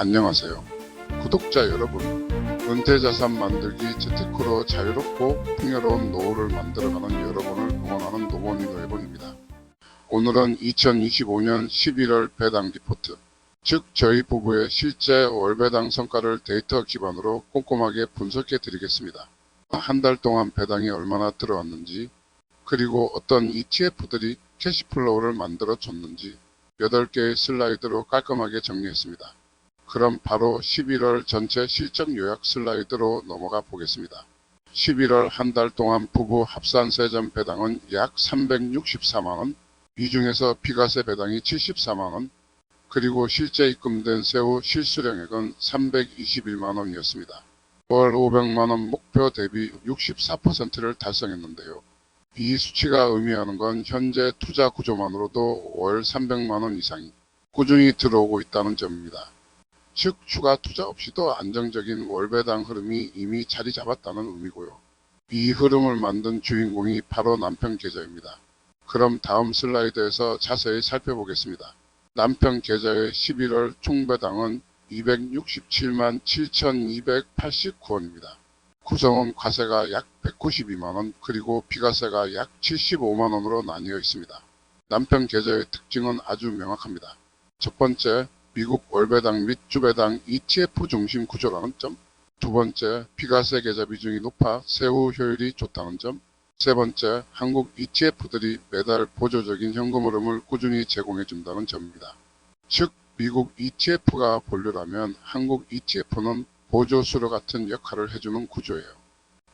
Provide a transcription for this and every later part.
안녕하세요. 구독자 여러분. 은퇴자산 만들기 재테크로 자유롭고 풍요로운 노후를 만들어가는 여러분을 응원하는 노원이 노예본입니다. 오늘은 2025년 11월 배당 리포트, 즉 저희 부부의 실제 월배당 성과를 데이터 기반으로 꼼꼼하게 분석해 드리겠습니다. 한 달 동안 배당이 얼마나 들어왔는지, 그리고 어떤 ETF들이 캐시플로우를 만들어 줬는지 8개의 슬라이드로 깔끔하게 정리했습니다. 그럼 바로 11월 전체 실적 요약 슬라이드로 넘어가 보겠습니다. 11월 한 달 동안 부부 합산 세전 배당은 약 364만원, 이 중에서 비과세 배당이 74만원, 그리고 실제 입금된 세후 실수령액은 321만원이었습니다. 월 500만원 목표 대비 64%를 달성했는데요. 이 수치가 의미하는 건 현재 투자 구조만으로도 월 300만원 이상이 꾸준히 들어오고 있다는 점입니다. 즉 추가 투자 없이도 안정적인 월배당 흐름이 이미 자리 잡았다는 의미고요. 이 흐름을 만든 주인공이 바로 남편 계좌입니다. 그럼 다음 슬라이드에서 자세히 살펴보겠습니다. 남편 계좌의 11월 총배당은 267만 7,289원입니다. 구성원 과세가 약 192만원 그리고 비과세가 약 75만원으로 나뉘어 있습니다. 남편 계좌의 특징은 아주 명확합니다. 첫 번째, 미국 월배당 및 주배당 ETF 중심 구조라는 점. 두 번째, 비과세 계좌 비중이 높아 세후 효율이 좋다는 점. 세 번째, 한국 ETF들이 매달 보조적인 현금 흐름을 꾸준히 제공해 준다는 점입니다. 즉, 미국 ETF가 본류라면 한국 ETF는 보조수로 같은 역할을 해주는 구조예요.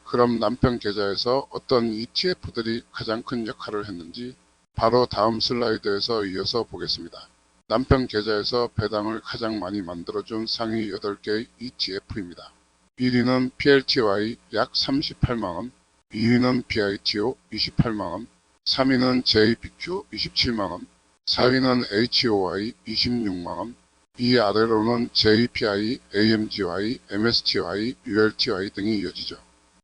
그럼 남편 계좌에서 어떤 ETF들이 가장 큰 역할을 했는지 바로 다음 슬라이드에서 이어서 보겠습니다. 남편 계좌에서 배당을 가장 많이 만들어준 상위 8개의 ETF입니다. 1위는 PLTY 약 38만원, 2위는 BITO 28만원, 3위는 JBQ 27만원, 4위는 HOI 26만원, 이 아래로는 JPI, AMGY, MSTY, ULTY 등이 이어지죠.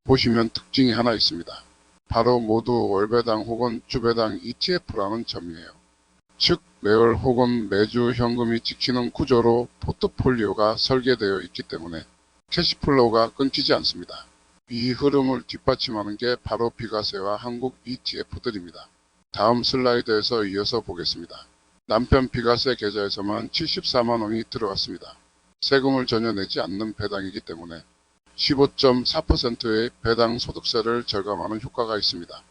보시면 특징이 하나 있습니다. 바로 모두 월배당 혹은 주배당 ETF라는 점이에요. 즉 매월 혹은 매주 현금이 찍히는 구조로 포트폴리오가 설계되어 있기 때문에 캐시플로우가 끊기지 않습니다. 이 흐름을 뒷받침하는 게 바로 비과세와 한국 ETF들입니다. 다음 슬라이드에서 이어서 보겠습니다. 남편 비과세 계좌에서만 74만 원이 들어왔습니다. 세금을 전혀 내지 않는 배당이기 때문에 15.4%의 배당 소득세를 절감하는 효과가 있습니다.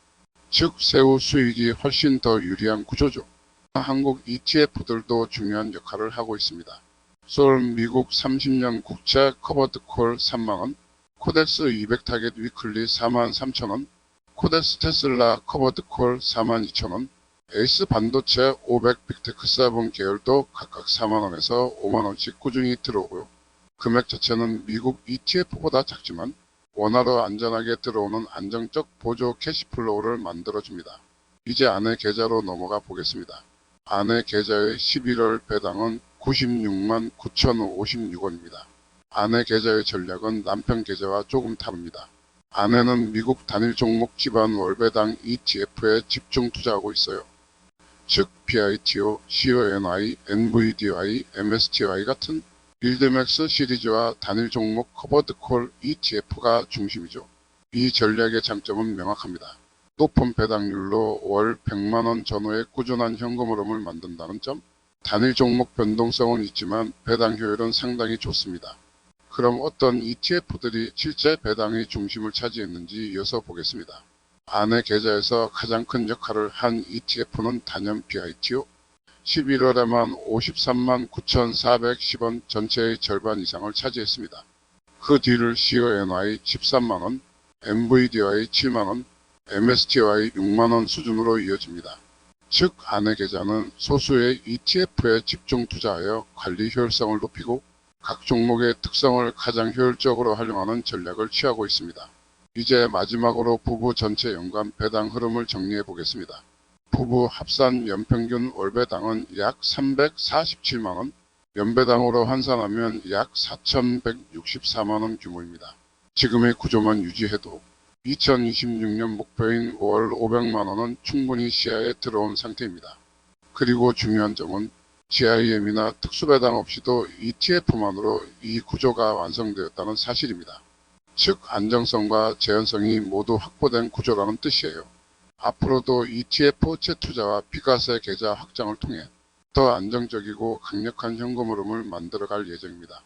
즉 세후 수익이 훨씬 더 유리한 구조죠. 한국 ETF들도 중요한 역할을 하고 있습니다. 솔 미국 30년 국채 커버드 콜 3만원, 코덱스 200 타겟 위클리 4만 3천원, 코덱스 테슬라 커버드 콜 4만 2천원, 에이스 반도체 500 빅테크 7 계열도 각각 4만원에서 5만원씩 꾸준히 들어오고요. 금액 자체는 미국 ETF보다 작지만 원화로 안전하게 들어오는 안정적 보조 캐시플로우를 만들어줍니다. 이제 아내 계좌로 넘어가 보겠습니다. 아내 계좌의 11월 배당은 96만 9,056원입니다. 아내 계좌의 전략은 남편 계좌와 조금 다릅니다. 아내는 미국 단일 종목 기반 월배당 ETF에 집중 투자하고 있어요. 즉 PITO, CONI, NVDY, MSTY 같은 빌드맥스 시리즈와 단일 종목 커버드콜 ETF가 중심이죠. 이 전략의 장점은 명확합니다. 높은 배당률로 월 100만원 전후의 꾸준한 현금 흐름을 만든다는 점, 단일 종목 변동성은 있지만 배당 효율은 상당히 좋습니다. 그럼 어떤 ETF들이 실제 배당의 중심을 차지했는지 이어서 보겠습니다. 아내 계좌에서 가장 큰 역할을 한 ETF는 단연 BITO. 11월에만 53만 9,410원 전체의 절반 이상을 차지했습니다. 그 뒤를 CONY 13만원, MVDY 7만원, MSTY 6만원 수준으로 이어집니다. 즉 아내 계좌는 소수의 ETF에 집중 투자하여 관리 효율성을 높이고 각 종목의 특성을 가장 효율적으로 활용하는 전략을 취하고 있습니다. 이제 마지막으로 부부 전체 연간 배당 흐름을 정리해 보겠습니다. 부부 합산 연평균 월배당은 약 347만원, 연배당으로 환산하면 약 4,164만원 규모입니다. 지금의 구조만 유지해도 2026년 목표인 월 500만원은 충분히 시야에 들어온 상태입니다. 그리고 중요한 점은 GIM이나 특수배당 없이도 ETF만으로 이 구조가 완성되었다는 사실입니다. 즉 안정성과 재현성이 모두 확보된 구조라는 뜻이에요. 앞으로도 ETF 재투자와 비과세 계좌 확장을 통해 더 안정적이고 강력한 현금 흐름을 만들어갈 예정입니다.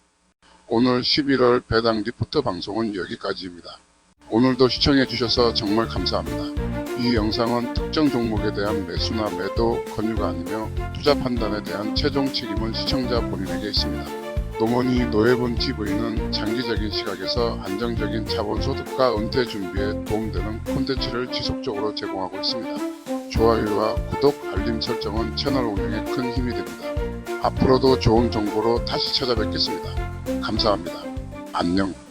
오늘 11월 배당 리포트 방송은 여기까지입니다. 오늘도 시청해 주셔서 정말 감사합니다. 이 영상은 특정 종목에 대한 매수나 매도 권유가 아니며 투자 판단에 대한 최종 책임은 시청자 본인에게 있습니다. 노원이 노예분 TV는 장기적인 시각에서 안정적인 자본 소득과 은퇴 준비에 도움되는 콘텐츠를 지속적으로 제공하고 있습니다. 좋아요와 구독, 알림 설정은 채널 운영에 큰 힘이 됩니다. 앞으로도 좋은 정보로 다시 찾아뵙겠습니다. 감사합니다. 안녕.